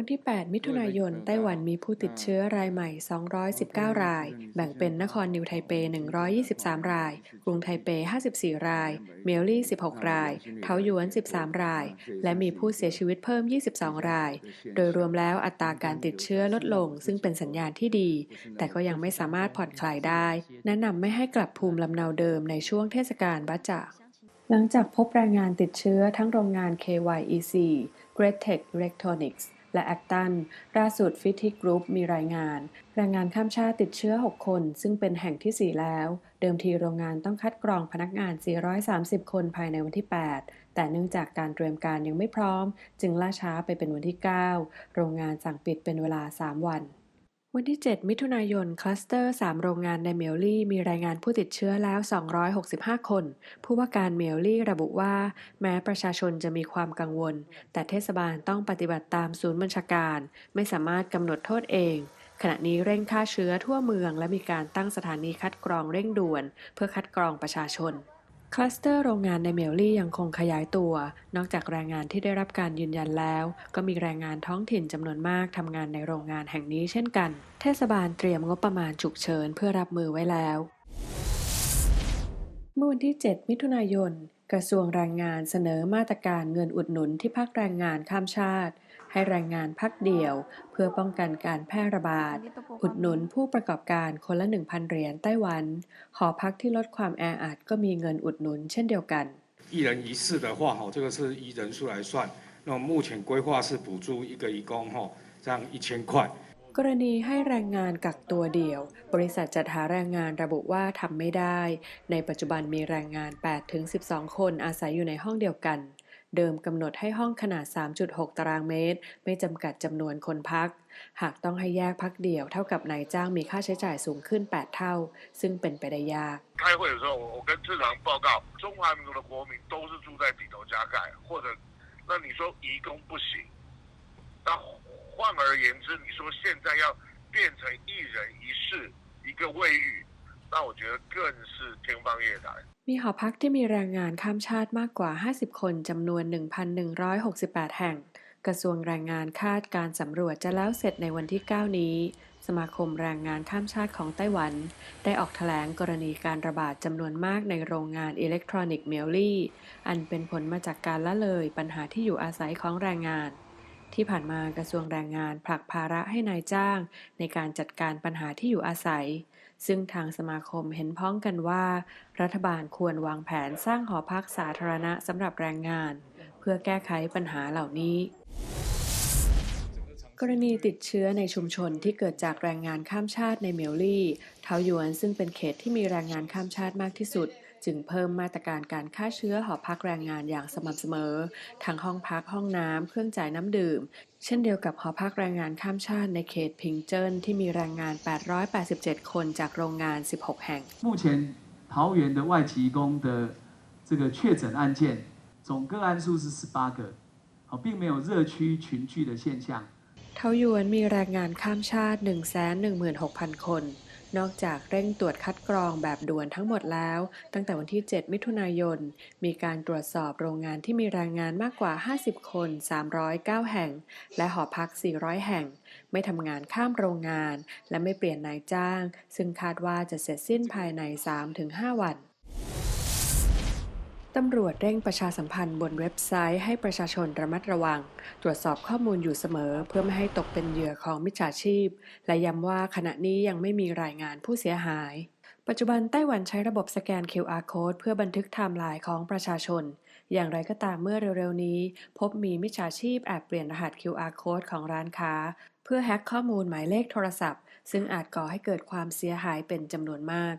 วันที่ 8 มิถุนายน ไต้หวันมีผู้ติดเชื้อรายใหม่ 219 ราย แบ่งเป็นนครนิวไทเป 123 ราย กรุงไทเป 54 ราย เมียวลี่ 16 ราย เทาหยวน 13 ราย และมีผู้เสียชีวิตเพิ่ม 22 ราย โดยรวมแล้วอัตราการติดเชื้อลดลง ซึ่งเป็นสัญญาณที่ดี แต่ก็ยังไม่สามารถผ่อนคลายได้ แนะนำไม่ให้กลับภูมิลำเนาเดิมในช่วงเทศกาลบัจจาหลังจากพบรายงานติดเชื้อทั้งโรงงาน KYEC Great Tech Electronics และแอคตันล่าสุดฟิติกรุ๊ปมีรายงาน แรงงานข้ามชาติติดเชื้อ 6 คน ซึ่งเป็นแห่งที่ 4 แล้ว เดิมทีโรงงานต้องคัดกรองพนักงาน 430 คนภายในวันที่ 8 แต่เนื่องจากการเตรียมการยังไม่พร้อม จึงล่าช้าไปเป็นวันที่ 9 โรงงานสั่งปิดเป็นเวลา 3 วัน วันที่ 7 มิถุนายน คลัสเตอร์ 3 โรงงานในเมลลี่ มีรายงานผู้ติดเชื้อแล้ว 265 คน ผู้ว่าการเมลลี่ระบุว่า แม้ประชาชนจะมีความกังวล แต่เทศบาลต้องปฏิบัติตามศูนย์บัญชาการ ไม่สามารถกำหนดโทษเอง ขณะนี้เร่งฆ่าเชื้อทั่วเมือง และมีการตั้งสถานีคัดกรองเร่งด่วน เพื่อคัดกรองประชาชน คลัสเตอร์โรงงานในเมลลี่ยังคงขยายตัว นอกจากแรงงานที่ได้รับการยืนยันแล้ว ก็มีแรงงานท้องถิ่นจำนวนมากทำงานในโรงงานแห่งนี้เช่นกัน เทศบาลเตรียมงบประมาณฉุกเฉินเพื่อรับมือไว้แล้ว เมื่อวันที่ 7 มิถุนายน กระทรวงแรงงานเสนอมาตรการเงินอุดหนุนที่ภาคแรงงานข้ามชาติ ให้แรงงานพักเดี่ยว เพื่อป้องกันการแพร่ระบาด อุดหนุนผู้ประกอบการคนละ 1,000 เหรียญไต้หวัน หอพักที่ลดความแออัดก็มีเงินอุดหนุนเช่นเดียวกัน一人一室的话，哈，这个是依人数来算。那目前规划是补助一个义工，哈，这样一千块。กรณีให้แรงงานกักตัวเดี่ยว บริษัทจัดหาแรงงานระบุว่าทำไม่ได้ ในปัจจุบันมีแรงงาน 8-12 คนอาศัยอยู่ในห้องเดียวกัน เดิมกำหนดให้ห้องขนาด 3.6 ตารางเมตร ไม่จำกัดจำนวนคนพัก หากต้องให้แยกพักเดี่ยวเท่ากับนายจ้างมีค่าใช้จ่ายสูงขึ้น 8 เท่า ซึ่งเป็นไปได้ยาก开会的时候，我跟市长报告，中华民族的国民都是住在底头加盖，或者，那你说移工不行，那换而言之，你说现在要变成一人一室一个卫浴， 那我觉得更是天方夜谭。มีหอพักที่มีแรงงานข้ามชาติมากกว่า 50 คนจำนวน 1,168 แห่ง กระทรวงแรงงานคาดการสำรวจจะแล้วเสร็จในวันที่ 9 นี้ สมาคมแรงงานข้ามชาติของไต้หวัน ได้ออกแถลงกรณีการระบาดจำนวนมากในโรงงานอิเล็กทรอนิกส์เมลลี่ อันเป็นผลมาจากการละเลยปัญหาที่อยู่อาศัยของแรงงาน ที่ผ่านมากระทรวงแรงงานผลักภาระให้นายจ้าง ในการจัดการปัญหาที่อยู่อาศัย ซึ่งทางสมาคมเห็นพ้องกันว่า รัฐบาลควรวางแผนสร้างหอพักสาธารณะสำหรับแรงงาน เพื่อแก้ไขปัญหาเหล่านี้ กรณีติดเชื้อในชุมชนที่เกิดจากแรงงานข้ามชาติในเมลลี่เทาหยวนซึ่งเป็นเขตที่มีแรงงานข้ามชาติมากที่สุด จึงเพิ่มมาตรการการฆ่าเชื้อหอพักแรงงานอย่างสม่ำเสมอ ทั้งห้องพักห้องน้ำเครื่องจ่ายน้ำดื่มเช่นเดียวกับหอพักแรงงานข้ามชาติในเขตพิงเจิ้นที่มีแรงงาน 887 คนจากโรงงาน 16 แห่ง目前桃园的外籍工的这个确诊案件总个案数是18个，好，并没有热区群聚的现象。เทาหยวนมีแรงงานข้ามชาติ 116,000 คน นอกจากเร่งตรวจคัดกรองแบบด่วนทั้งหมดแล้ว ตั้งแต่วันที่ 7 มิถุนายน มีการตรวจสอบโรงงานที่มีแรงงานมากกว่า 50 คน 309 แห่ง และหอพัก 400 แห่ง ไม่ทำงานข้ามโรงงาน และไม่เปลี่ยนนายจ้าง ซึ่งคาดว่าจะเสร็จสิ้นภายใน 3-5 วัน ตำรวจเร่งประชาสัมพันธ์บนเว็บไซต์ให้ประชาชนระมัดระวัง ตรวจสอบข้อมูลอยู่เสมอ เพื่อไม่ให้ตกเป็นเหยื่อของมิจฉาชีพ และย้ำว่าขณะนี้ยังไม่มีรายงานผู้เสียหาย ปัจจุบันไต้หวันใช้ระบบสแกน QR code เพื่อบันทึกไทม์ไลน์ของประชาชน อย่างไรก็ตามเมื่อเร็วๆนี้ พบมีมิจฉาชีพแอบเปลี่ยนรหัส QR code ของร้านค้า เพื่อแฮ็กข้อมูลหมายเลขโทรศัพท์ ซึ่งอาจก่อให้เกิดความเสียหายเป็นจำนวนมาก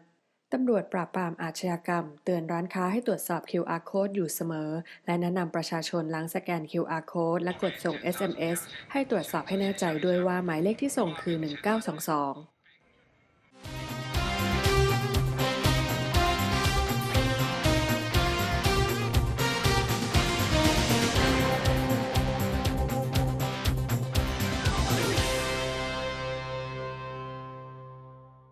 ตำรวจปราบปรามอาชญากรรม เตือนร้านค้าให้ตรวจสอบ QR code อยู่เสมอ และแนะนำประชาชนล้างสแกน QR code และกดส่ง SMS ให้ตรวจสอบให้แน่ใจด้วยว่าหมายเลขที่ส่งคือ 1922